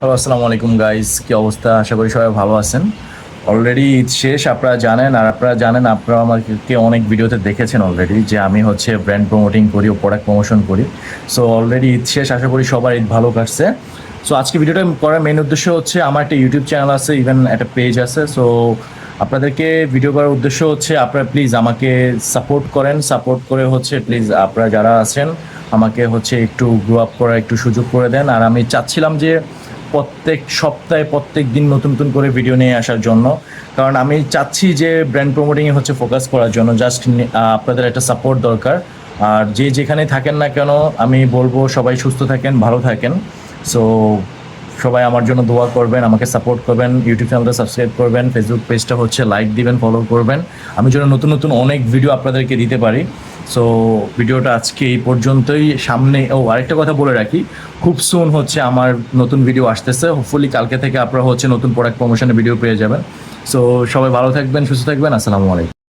Hello আসসালামু আলাইকুম guys কি অবস্থা? আশা করি সবাই ভালো আছেন। অলরেডি ঈদ শেষ, আপনারা জানেন, আর আপনারা জানেন, আপনারা আমাকে অনেক ভিডিওতে দেখেছেন অলরেডি যে আমি হচ্ছে ব্র্যান্ড প্রমোটিং করি ও প্রোডাক্ট প্রমোশন করি। সো অলরেডি ঈদ শেষ, আশা করি সবার ঈদ ভালো কাটছে। সো আজকে ভিডিওটা করার মেন উদ্দেশ্য হচ্ছে, আমার একটা ইউটিউব চ্যানেল আছে ইভেন একটা পেজ আছে। সো আপনাদেরকে ভিডিও করার উদ্দেশ্য হচ্ছে, আপনারা প্লিজ আমাকে সাপোর্ট করেন। সাপোর্ট করে হচ্ছে প্লিজ আপনারা যারা আছেন, আমাকে হচ্ছে একটু গ্রো আপ করার, একটু সুযোগ করে দেন। আর আমি চাচ্ছিলাম যে প্রত্যেক সপ্তাহে প্রত্যেক দিন নতুন নতুন করে ভিডিও নিয়ে আসার জন্য। কারণ আমি চাচ্ছি যে ব্র্যান্ড প্রমোটিংয়ে হচ্ছে ফোকাস করার জন্য। জাস্ট আপনাদের একটা সাপোর্ট দরকার। আর যে যেখানে থাকেন না কেন, আমি বলব সবাই সুস্থ থাকেন, ভালো থাকেন। সো সবাই আমার জন্য দোয়া করবেন, আমাকে সাপোর্ট করবেন ইউটিউব চ্যানেলটা সাবস্ক্রাইব করবেন ফেসবুক পেজটা হচ্ছে লাইক দিবেন ফলো করবেন। আমি যেন নতুন নতুন অনেক ভিডিও আপনাদেরকে দিতে পারি। সো ভিডিওটা আজকে এই পর্যন্তই। সামনে, ও, আরেকটা কথা বলে রাখি। খুব সুন হচ্ছে আমার নতুন ভিডিও আসতেছে। হোপফুলি কালকে থেকে আপনারা হচ্ছে নতুন প্রোডাক্ট প্রমোশনের ভিডিও পেয়ে যাবেন। সো সবাই ভালো থাকবেন, সুস্থ থাকবেন। আসসালামু আলাইকুম।